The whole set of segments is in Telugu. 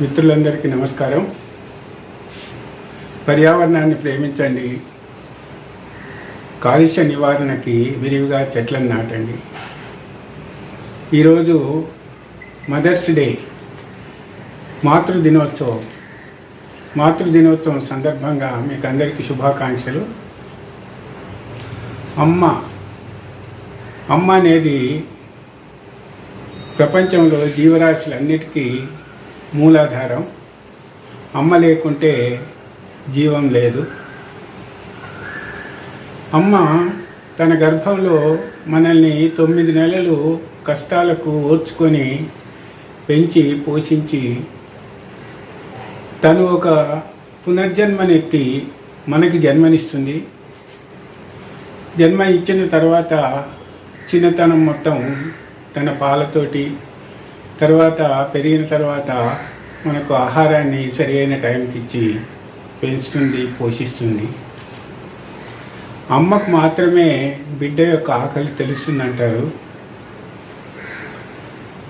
మిత్రులందరికీ నమస్కారం. పర్యావరణాన్ని ప్రేమించండి. కాలుష్య నివారణకి విరివిగా చెట్లను నాటండి. ఈరోజు మదర్స్ డే మాతృ దినోత్సవం మాతృ దినోత్సవం సందర్భంగా మీకు అందరికీ శుభాకాంక్షలు. అమ్మ అమ్మ అనేది ప్రపంచంలో జీవరాశులన్నిటికీ మూలాధారం. అమ్మ లేకుంటే జీవం లేదు. అమ్మ తన గర్భంలో మనల్ని తొమ్మిది నెలలు కష్టాలకు ఓర్చుకొని పెంచి పోషించి తను ఒక పునర్జన్మనెత్తి మనకి జన్మనిస్తుంది. జన్మ ఇచ్చిన తర్వాత చిన్నతనం మొత్తం తన పాలతోటి తర్వాత పెరిగిన తర్వాత మనకు ఆహారాన్ని సరి అయిన టైంకి ఇచ్చి పెంచుతుంది పోషిస్తుంది. అమ్మకు మాత్రమే బిడ్డ యొక్క ఆకలి తెలుస్తుందంటారు.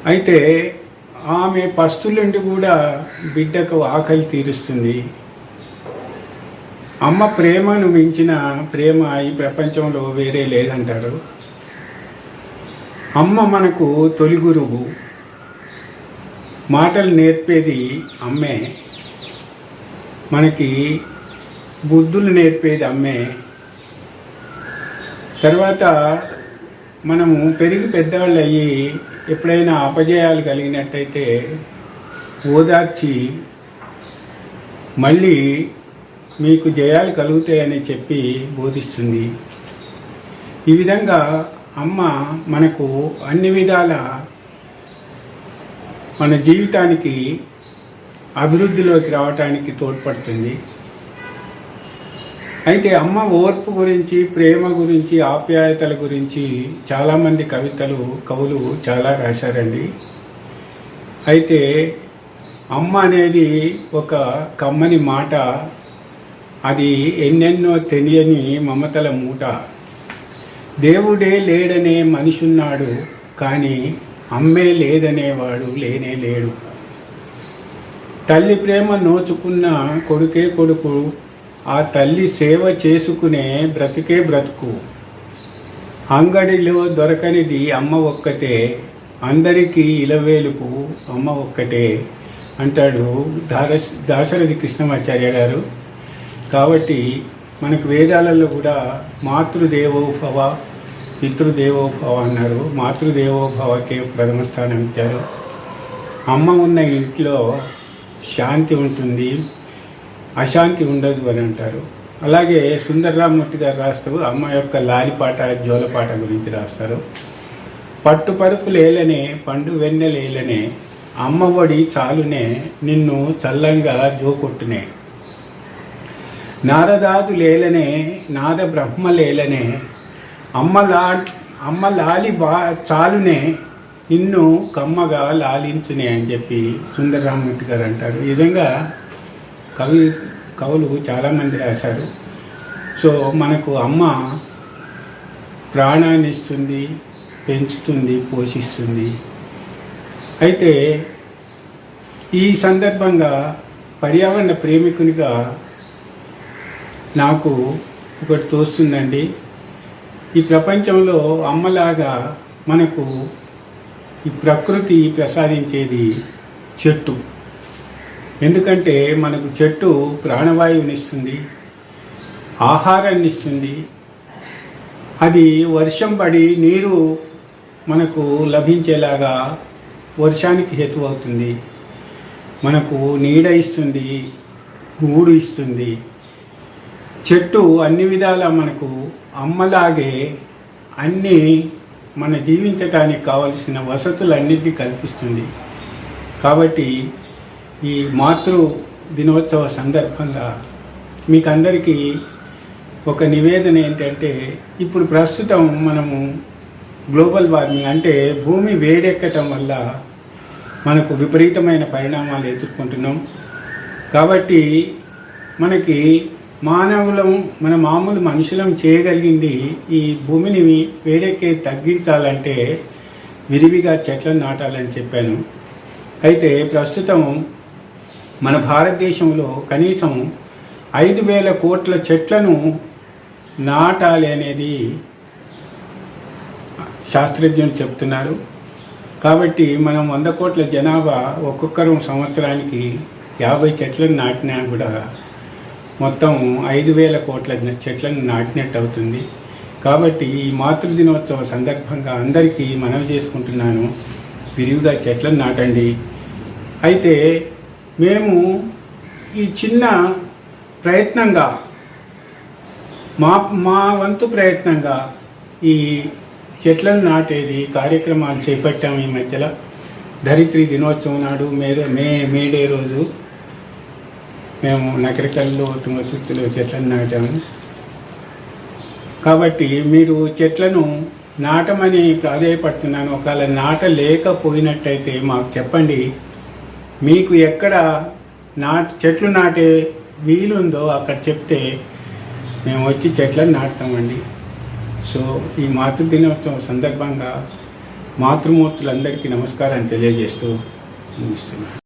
అయితే ఆమె పస్తులుండి కూడా బిడ్డకు ఆకలి తీరుస్తుంది. అమ్మ ప్రేమను మించిన ప్రేమ ఈ ప్రపంచంలో వేరే లేదంటారు. అమ్మ మనకు తొలి గురువు. మాటలు నేర్పేది అమ్మే. మనకి బుద్ధులు నేర్పేది అమ్మే. తర్వాత మనము పెరిగి పెద్దవాళ్ళు అయ్యి ఎప్పుడైనా అపజయాలు కలిగినట్టయితే ఓదార్చి మళ్ళీ మీకు జయాలు కలుగుతాయని చెప్పి బోధిస్తుంది. ఈ విధంగా అమ్మ మనకు అన్ని విధాల మన జీవితానికి అభివృద్ధిలోకి రావటానికి తోడ్పడుతుంది. అయితే అమ్మ ఓర్పు గురించి ప్రేమ గురించి ఆప్యాయతల గురించి చాలామంది కవితలు కవులు చాలా రాశారండి. అయితే అమ్మ అనేది ఒక కమ్మని మాట. అది ఎన్నెన్నో తెలియని మమతల మూట. దేవుడే లేడనే మనిషున్నాడు కానీ అమ్మే లేదనేవాడు లేనే లేడు. తల్లి ప్రేమ నోచుకున్న కొడుకే కొడుకు ఆ తల్లి సేవ చేసుకునే బ్రతికే బ్రతుకు. అంగడిలో దొరకనిది అమ్మ ఒక్కటే అందరికీ ఇలవేలుపు అమ్మ ఒక్కటే అంటాడు దార దాశరథి కృష్ణమాచార్య గారు. కాబట్టి మనకు వేదాలలో కూడా మాతృదేవోభవ పితృదేవోభవ అన్నారు మాతృదేవోభవకే ప్రథమ స్థానం ఇచ్చారు. అమ్మ ఉన్న ఇంట్లో శాంతి ఉంటుంది అశాంతి ఉండదు అని అంటారు. అలాగే సుందర్రామూర్తి గారు రాస్తారు అమ్మ యొక్క లాలిపాట జోలపాట గురించి రాస్తారు. పట్టు పరుపు లేలనే పండు వెన్నె లేలనే అమ్మ ఒడి చాలునే నిన్ను చల్లంగా జోకొట్టునే. నారదాదు లేలనే నాద బ్రహ్మ లేలనే అమ్మ లా అమ్మ లాలి బా చాలునే నిన్ను కమ్మగా లాలించునే అని చెప్పి సుందరరామూర్తి గారు అంటారు. ఈ విధంగా కవి కవులు చాలామంది రాశారు. సో మనకు అమ్మ ప్రాణాన్ని ఇస్తుంది పెంచుతుంది పోషిస్తుంది. అయితే ఈ సందర్భంగా పర్యావరణ ప్రేమికునిగా నాకు ఒకటి తోస్తుందండి. ఈ ప్రపంచంలో అమ్మలాగా మనకు ఈ ప్రకృతి ప్రసాదించేది చెట్టు. ఎందుకంటే మనకు చెట్టు ప్రాణవాయువునిస్తుంది ఆహారాన్ని ఇస్తుంది. అది వర్షం పడి నీరు మనకు లభించేలాగా వర్షానికి హేతు అవుతుంది. మనకు నీడ ఇస్తుంది గూడు ఇస్తుంది. చెట్టు అన్ని విధాల మనకు అమ్మలాగే అన్నీ మన జీవించటానికి కావలసిన వసతులన్నింటినీ కల్పిస్తుంది. కాబట్టి ఈ మాతృ దినోత్సవ సందర్భంగా మీకు అందరికీ ఒక నివేదన ఏంటంటే ఇప్పుడు ప్రస్తుతం మనము గ్లోబల్ వార్మింగ్ అంటే భూమి వేడెక్కటం వల్ల మనకు విపరీతమైన పరిణామాలు ఎదుర్కొంటున్నాం. కాబట్టి మనకి మానవులం మన మామూలు మనుషులం చేయగలిగింది ఈ భూమిని వేడెక్కి తగ్గించాలంటే విరివిగా చెట్లను నాటాలని చెప్పాను. అయితే ప్రస్తుతం మన భారతదేశంలో కనీసం ఐదు వేల కోట్ల చెట్లను నాటాలి అనేది శాస్త్రజ్ఞులు చెప్తున్నారు. కాబట్టి మనం వంద కోట్ల జనాభా ఒక్కొక్కరు సంవత్సరానికి యాభై చెట్లను నాటినా కూడా మొత్తం ఐదు వేల కోట్ల చెట్లను నాటినట్టు అవుతుంది కాబట్టి ఈ మాతృ దినోత్సవ సందర్భంగా అందరికీ మనవి చేసుకుంటున్నాను. విరివిగా చెట్లను నాటండి. అయితే మేము ఈ చిన్న ప్రయత్నంగా మా మా వంతు ప్రయత్నంగా ఈ చెట్లను నాటేది కార్యక్రమాలు చేపట్టాము ఈ మధ్యలో. ధరిత్రి దినోత్సవం నాడు మే మే మేడే రోజు. మేము నకరికల్లో చుట్టూ చెట్లను నాటాము. కాబట్టి మీరు చెట్లను నాటమని ప్రాధాయపడుతున్నాను. ఒకవేళ నాట లేకపోయినట్టయితే మాకు చెప్పండి. మీకు ఎక్కడ నా చెట్లు నాటే వీలుందో అక్కడ చెప్తే మేము వచ్చి చెట్లను నాటుతామండి. సో ఈ మాతృ దినోత్సవం సందర్భంగా మాతృమూర్తులందరికీ నమస్కారం తెలియజేస్తూ ముగిస్తున్నాను.